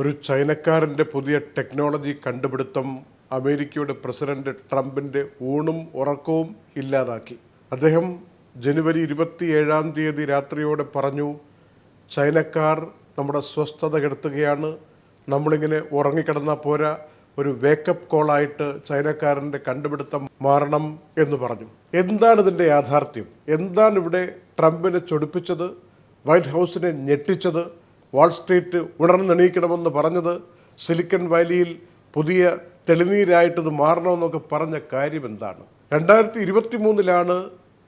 ഒരു ചൈനക്കാരന്റെ പുതിയ ടെക്നോളജി കണ്ടുപിടുത്തം അമേരിക്കയുടെ പ്രസിഡന്റ് ട്രംപിന്റെ ഊണും ഉറക്കവും ഇല്ലാതാക്കി. അദ്ദേഹം ജനുവരി ഇരുപത്തിയേഴാം തീയതി രാത്രിയോടെ പറഞ്ഞു ചൈനക്കാർ നമ്മുടെ സ്വസ്ഥത കെടുത്തുകയാണ്. നമ്മളിങ്ങനെ ഉറങ്ങിക്കിടന്നാൽ പോരാ. ഒരു വേക്കപ്പ് കോളായിട്ട് ചൈനക്കാരന്റെ കണ്ടുപിടുത്തം മാറണം എന്ന് പറഞ്ഞു. എന്താണ് ഇതിന്റെ യാഥാർത്ഥ്യം? എന്താണ് ഇവിടെ ട്രംപിനെ ചൊടിപ്പിച്ചത്? വൈറ്റ് ഹൗസിനെ ഞെട്ടിച്ചത്? വാൾസ്ട്രീറ്റ് ഉണർന്നെണീക്കണമെന്ന് പറഞ്ഞത് സിലിക്കൺ വാലിയിൽ പുതിയ തെളിനീരായിട്ടത് മാറണമെന്നൊക്കെ പറഞ്ഞ കാര്യം എന്താണ് രണ്ടായിരത്തി ഇരുപത്തി മൂന്നിലാണ്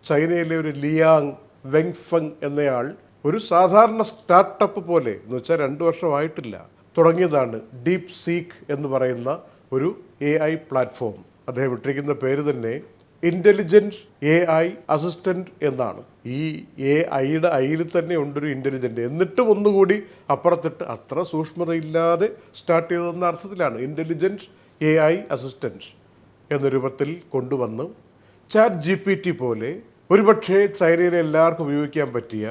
ചൈനയിലെ ഒരു ലിയാങ് വെങ്ഫങ് എന്നയാൾ ഒരു സാധാരണ സ്റ്റാർട്ടപ്പ് പോലെ എന്ന് വെച്ചാൽ രണ്ട് വർഷമായിട്ടില്ല തുടങ്ങിയതാണ് ഡീപ് സീക്ക് എന്ന് പറയുന്ന ഒരു എ ഐ പ്ലാറ്റ്ഫോം. അദ്ദേഹം ഇട്ടിരിക്കുന്ന പേര് തന്നെ ഇന്റലിജന്റ് എ ഐ അസിസ്റ്റന്റ് എന്നാണ്. ഈ എ ഐയുടെ ഐയിൽ തന്നെ ഉണ്ടൊരു ഇന്റലിജന്റ് എന്നിട്ടും ഒന്നുകൂടി അപ്പുറത്തിട്ട് അത്ര സൂക്ഷ്മതയില്ലാതെ സ്റ്റാർട്ട് ചെയ്തതെന്ന അർത്ഥത്തിലാണ്. ഇന്റലിജന്റ് എ ഐ അസിസ്റ്റന്റ് എന്ന രൂപത്തിൽ കൊണ്ടുവന്ന് ചാറ്റ് ജി പി ടി പോലെ ഒരുപക്ഷെ ചൈനയിലെ എല്ലാവർക്കും ഉപയോഗിക്കാൻ പറ്റിയ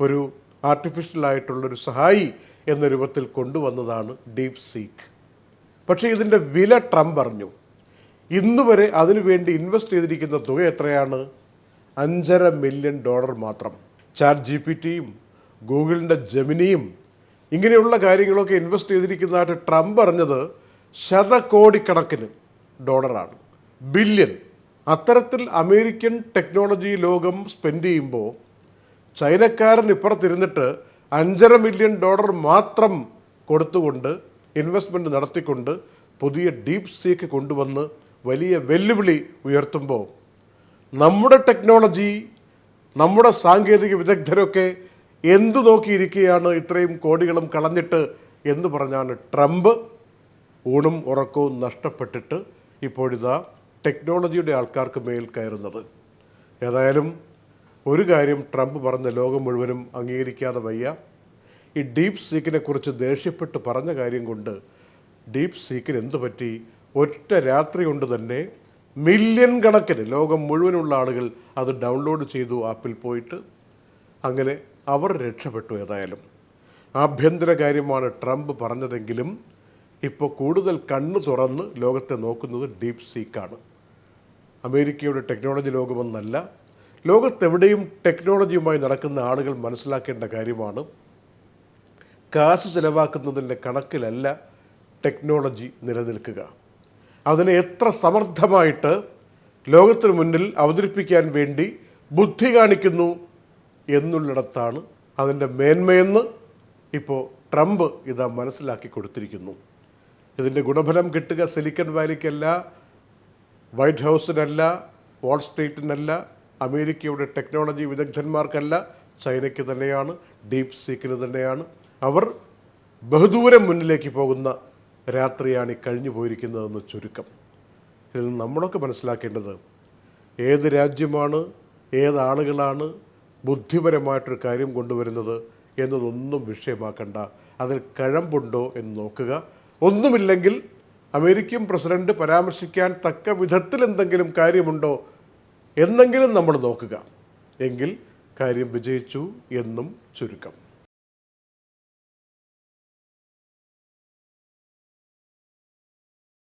ഒരു ആർട്ടിഫിഷ്യൽ ആയിട്ടുള്ളൊരു സഹായി എന്ന രൂപത്തിൽ കൊണ്ടുവന്നതാണ് ഡീപ് സീക്ക് പക്ഷേ ഇതിന്റെ വില ട്രംപ് അറിഞ്ഞു. ഇന്ന് വരെ അതിനുവേണ്ടി ഇൻവെസ്റ്റ് ചെയ്തിരിക്കുന്ന തുക എത്രയാണ്? അഞ്ചര മില്യൺ ഡോളർ മാത്രം. ചാറ്റ് ജി പി ടിയും ഗൂഗിളിന്റെ ജമിനിയും ഇങ്ങനെയുള്ള കാര്യങ്ങളൊക്കെ ഇൻവെസ്റ്റ് ചെയ്തിരിക്കുന്നതായിട്ട് ട്രംപ് അറിഞ്ഞത് ശതകോടിക്കണക്കിന് ഡോളറാണ് ബില്യൺ അത്തരത്തിൽ അമേരിക്കൻ ടെക്നോളജി ലോകം സ്പെൻഡ് ചെയ്യുമ്പോൾ ചൈനക്കാരൻ ഇപ്പുറത്തിരുന്നിട്ട് അഞ്ചര മില്യൺ ഡോളർ മാത്രം കൊടുത്തുകൊണ്ട് ഇൻവെസ്റ്റ്മെന്റ് നടത്തിക്കൊണ്ട് പുതിയ ഡീപ് സീക്ക് കൊണ്ടുവന്ന് വലിയ വെല്ലുവിളി ഉയർത്തുമ്പോൾ നമ്മുടെ ടെക്നോളജി നമ്മുടെ സാങ്കേതിക വിദഗ്ധരൊക്കെ എന്തു നോക്കിയിരിക്കുകയാണ് ഇത്രയും കോടികളും കളഞ്ഞിട്ട് എന്ന് പറഞ്ഞാണ് ട്രംപ് ഊണും ഉറക്കവും നഷ്ടപ്പെട്ടിട്ട് ഇപ്പോഴിതാ ടെക്നോളജിയുടെ ആൾക്കാർക്ക് മേൽ കയറുന്നത്. ഏതായാലും ഒരു കാര്യം ട്രംപ് പറഞ്ഞ ലോകം മുഴുവനും അംഗീകരിക്കാതെ വയ്യ. ഈ ഡീപ് സീക്കിനെക്കുറിച്ച് ദേഷ്യപ്പെട്ട് പറഞ്ഞ കാര്യം കൊണ്ട് ഡീപ് സീക്കിന് എന്തു പറ്റി ഒറ്റ രാത്രി കൊണ്ട് തന്നെ മില്യൺ കണക്കിന് ലോകം മുഴുവനുള്ള ആളുകൾ അത് ഡൗൺലോഡ് ചെയ്തു ആപ്പിൽ പോയിട്ട് അങ്ങനെ അവർ രക്ഷപ്പെട്ടു ഏതായാലും. ആഭ്യന്തര കാര്യമാണ് ട്രംപ് പറഞ്ഞതെങ്കിലും ഇപ്പോൾ കൂടുതൽ കണ്ണു തുറന്ന് ലോകത്തെ നോക്കുന്നത് ഡീപ് സീക്കാണ് അമേരിക്കയുടെ ടെക്നോളജി ലോകമെന്നല്ല ലോകത്തെവിടെയും ടെക്നോളജിയുമായി നടക്കുന്ന ആളുകൾ മനസ്സിലാക്കേണ്ട കാര്യമാണ്. കാശ് ചിലവാക്കുന്നതിന്റെ കണക്കിലല്ല ടെക്നോളജി നിലനിൽക്കുക. അതിനെ എത്ര സമർത്ഥമായിട്ട് ലോകത്തിന് മുന്നിൽ അവതരിപ്പിക്കാൻ വേണ്ടി ബുദ്ധി കാണിക്കുന്നു എന്നുള്ളിടത്താണ് അതിന്റെ മേന്മയെന്ന് ഇപ്പോൾ ട്രംപ് ഇതാ മനസ്സിലാക്കി കൊടുത്തിരിക്കുന്നു. ഇതിന്റെ ഗുണഫലം കിട്ടുക സിലിക്കൺ വാലിക്കല്ല വൈറ്റ് ഹൗസിനല്ല വാൾ സ്ട്രീറ്റിനല്ല അമേരിക്കയുടെ ടെക്നോളജി വിദഗ്ധന്മാർക്കല്ല ചൈനയ്ക്ക് തന്നെയാണ് ഡീപ് സീക്കിന് തന്നെയാണ്. അവർ ബഹുദൂരം മുന്നിലേക്ക് പോകുന്ന രാത്രിയാണ് ഈ കഴിഞ്ഞു പോയിരിക്കുന്നതെന്ന് ചുരുക്കം. ഇതിൽ നമ്മളൊക്കെ മനസ്സിലാക്കേണ്ടത് ഏത് രാജ്യമാണ് ഏതാളുകളാണ് ബുദ്ധിപരമായിട്ടൊരു കാര്യം കൊണ്ടുവരുന്നത് എന്നതൊന്നും വിഷയമാക്കണ്ട. അതിൽ കഴമ്പുണ്ടോ എന്ന് നോക്കുക. ഒന്നുമില്ലെങ്കിൽ അമേരിക്കൻ പ്രസിഡന്റ് പരാമർശിക്കാൻ തക്ക വിധത്തിൽ എന്തെങ്കിലും കാര്യമുണ്ടോ എന്നെങ്കിലും നമ്മൾ നോക്കുക. എങ്കിൽ കാര്യം വിജയിച്ചു എന്നും ചുരുക്കം.